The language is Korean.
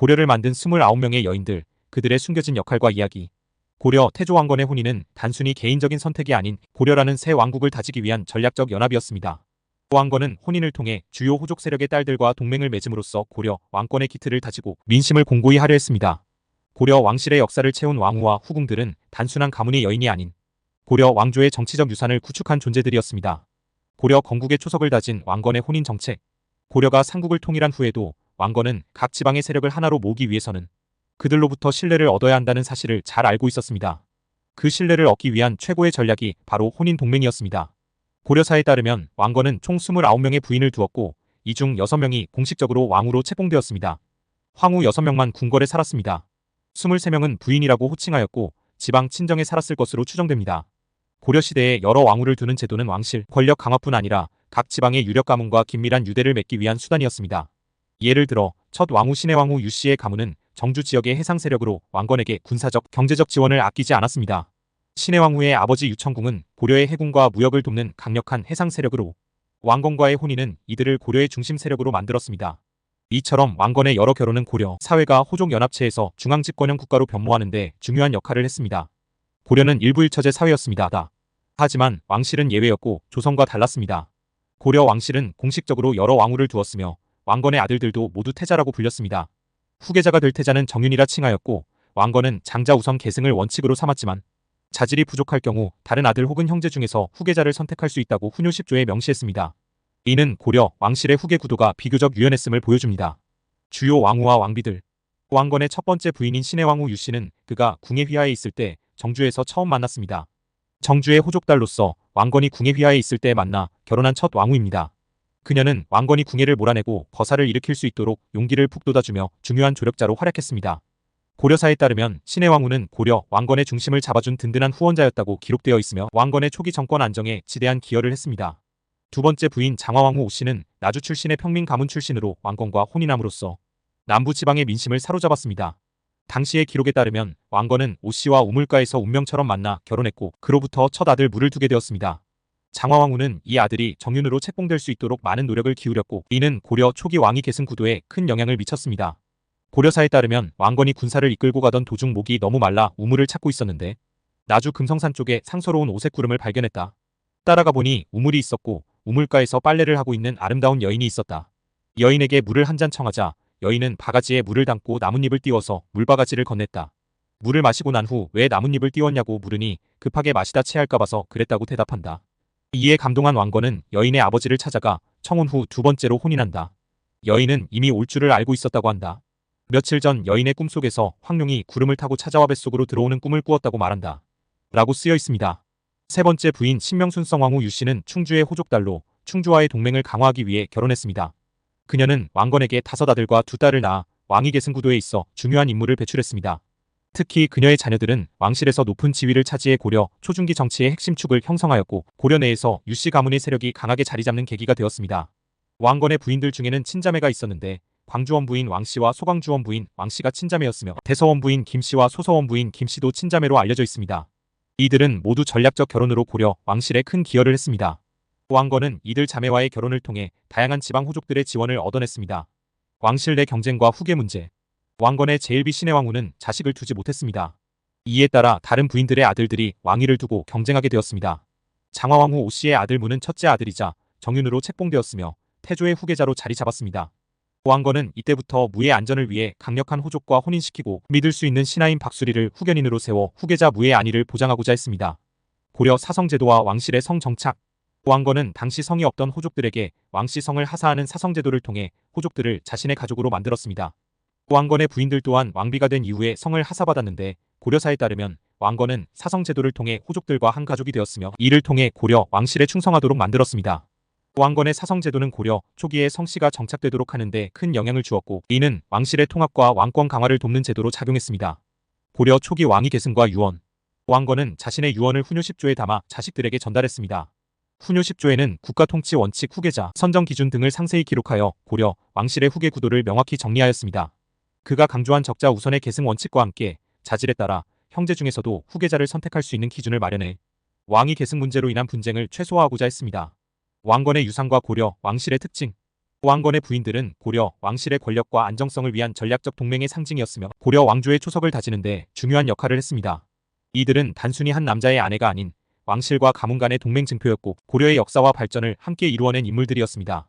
고려를 만든 29명의 여인들, 그들의 숨겨진 역할과 이야기. 고려 태조 왕건의 혼인은 단순히 개인적인 선택이 아닌 고려라는 새 왕국을 다지기 위한 전략적 연합이었습니다. 왕건은 혼인을 통해 주요 호족 세력의 딸들과 동맹을 맺음으로써 고려 왕권의 기틀을 다지고 민심을 공고히 하려 했습니다. 고려 왕실의 역사를 채운 왕후와 후궁들은 단순한 가문의 여인이 아닌 고려 왕조의 정치적 유산을 구축한 존재들이었습니다. 고려 건국의 초석을 다진 왕건의 혼인 정책. 고려가 삼국을 통일한 후에도 왕건은 각 지방의 세력을 하나로 모으기 위해서는 그들로부터 신뢰를 얻어야 한다는 사실을 잘 알고 있었습니다. 그 신뢰를 얻기 위한 최고의 전략이 바로 혼인 동맹이었습니다. 고려사에 따르면 왕건은 총 29명의 부인을 두었고 이 중 6명이 공식적으로 왕으로 책봉되었습니다. 황후 6명만 궁궐에 살았습니다. 23명은 부인이라고 호칭하였고 지방 친정에 살았을 것으로 추정됩니다. 고려시대에 여러 왕후를 두는 제도는 왕실 권력 강화뿐 아니라 각 지방의 유력 가문과 긴밀한 유대를 맺기 위한 수단이었습니다. 예를 들어 첫 왕후 신해왕후 유씨의 가문은 정주 지역의 해상 세력으로 왕건에게 군사적, 경제적 지원을 아끼지 않았습니다. 신해왕후의 아버지 유천궁은 고려의 해군과 무역을 돕는 강력한 해상 세력으로 왕건과의 혼인은 이들을 고려의 중심 세력으로 만들었습니다. 이처럼 왕건의 여러 결혼은 고려 사회가 호족 연합체에서 중앙 집권형 국가로 변모하는 데 중요한 역할을 했습니다. 고려는 일부 일처제 사회였습니다. 하지만 왕실은 예외였고 조선과 달랐습니다. 고려 왕실은 공식적으로 여러 왕후를 두었으며 왕건의 아들들도 모두 태자라고 불렸습니다. 후계자가 될 태자는 정윤이라 칭하였고 왕건은 장자 우선 계승을 원칙으로 삼았지만 자질이 부족할 경우 다른 아들 혹은 형제 중에서 후계자를 선택할 수 있다고 훈요 10조에 명시했습니다. 이는 고려 왕실의 후계 구도가 비교적 유연했음을 보여줍니다. 주요 왕후와 왕비들 왕건의 첫 번째 부인인 신해왕후 유씨는 그가 궁예 휘하에 있을 때 정주에서 처음 만났습니다. 정주의 호족달로서 왕건이 궁예 휘하에 있을 때 만나 결혼한 첫 왕후입니다. 그녀는 왕건이 궁예를 몰아내고 거사를 일으킬 수 있도록 용기를 북돋아주며 중요한 조력자로 활약했습니다. 고려사에 따르면 신의 왕후는 고려 왕건의 중심을 잡아준 든든한 후원자였다고 기록되어 있으며 왕건의 초기 정권 안정에 지대한 기여를 했습니다. 두 번째 부인 장화왕후 오씨는 나주 출신의 평민 가문 출신으로 왕건과 혼인함으로써 남부 지방의 민심을 사로잡았습니다. 당시의 기록에 따르면 왕건은 오씨와 우물가에서 운명처럼 만나 결혼했고 그로부터 첫 아들 물을 두게 되었습니다. 장화왕후는 이 아들이 정윤으로 책봉될 수 있도록 많은 노력을 기울였고 이는 고려 초기 왕위 계승 구도에 큰 영향을 미쳤습니다. 고려사에 따르면 왕건이 군사를 이끌고 가던 도중 목이 너무 말라 우물을 찾고 있었는데 나주 금성산 쪽에 상서로운 오색 구름을 발견했다. 따라가 보니 우물이 있었고 우물가에서 빨래를 하고 있는 아름다운 여인이 있었다. 여인에게 물을 한 잔 청하자 여인은 바가지에 물을 담고 나뭇잎을 띄워서 물바가지를 건넸다. 물을 마시고 난 후 왜 나뭇잎을 띄웠냐고 물으니 급하게 마시다 체할까 봐서 그랬다고 대답한다. 이에 감동한 왕건은 여인의 아버지를 찾아가 청혼 후 두 번째로 혼인한다. 여인은 이미 올 줄을 알고 있었다고 한다. 며칠 전 여인의 꿈속에서 황룡이 구름을 타고 찾아와 뱃속으로 들어오는 꿈을 꾸었다고 말한다. 라고 쓰여 있습니다. 세 번째 부인 신명순 성왕후 유씨는 충주의 호족달로 충주와의 동맹을 강화하기 위해 결혼했습니다. 그녀는 왕건에게 다섯 아들과 두 딸을 낳아 왕위 계승 구도에 있어 중요한 임무를 배출했습니다. 특히 그녀의 자녀들은 왕실에서 높은 지위를 차지해 고려 초중기 정치의 핵심 축을 형성하였고 고려 내에서 유씨 가문의 세력이 강하게 자리 잡는 계기가 되었습니다. 왕건의 부인들 중에는 친자매가 있었는데 광주원 부인 왕씨와 소광주원 부인 왕씨가 친자매였으며 대서원 부인 김씨와 소서원 부인 김씨도 친자매로 알려져 있습니다. 이들은 모두 전략적 결혼으로 고려 왕실에 큰 기여를 했습니다. 왕건은 이들 자매와의 결혼을 통해 다양한 지방 호족들의 지원을 얻어냈습니다. 왕실 내 경쟁과 후계 문제, 왕건의 제일비 신의 왕후는 자식을 두지 못했습니다. 이에 따라 다른 부인들의 아들들이 왕위를 두고 경쟁하게 되었습니다. 장화왕후 오씨의 아들 무는 첫째 아들이자 정윤으로 책봉되었으며 태조의 후계자로 자리 잡았습니다. 왕건은 이때부터 무의 안전을 위해 강력한 호족과 혼인시키고 믿을 수 있는 신하인 박수리를 후견인으로 세워 후계자 무의 안위를 보장하고자 했습니다. 고려 사성제도와 왕실의 성정착 왕건은 당시 성이 없던 호족들에게 왕씨 성을 하사하는 사성제도를 통해 호족들을 자신의 가족으로 만들었습니다. 왕건의 부인들 또한 왕비가 된 이후에 성을 하사받았는데 고려사에 따르면 왕건은 사성제도를 통해 호족들과 한 가족이 되었으며 이를 통해 고려 왕실에 충성하도록 만들었습니다. 왕건의 사성제도는 고려 초기에 성씨가 정착되도록 하는데 큰 영향을 주었고 이는 왕실의 통합과 왕권 강화를 돕는 제도로 작용했습니다. 고려 초기 왕위 계승과 유언 왕건은 자신의 유언을 훈요 10조에 담아 자식들에게 전달했습니다. 훈요 10조에는 국가통치 원칙 후계자, 선정 기준 등을 상세히 기록하여 고려 왕실의 후계 구도를 명확히 정리하였습니다. 그가 강조한 적자 우선의 계승 원칙과 함께 자질에 따라 형제 중에서도 후계자를 선택할 수 있는 기준을 마련해 왕위 계승 문제로 인한 분쟁을 최소화하고자 했습니다. 왕건의 유산과 고려, 왕실의 특징 호왕건의 부인들은 고려 왕실의 권력과 안정성을 위한 전략적 동맹의 상징이었으며 고려 왕조의 초석을 다지는데 중요한 역할을 했습니다. 이들은 단순히 한 남자의 아내가 아닌 왕실과 가문 간의 동맹 증표였고 고려의 역사와 발전을 함께 이루어낸 인물들이었습니다.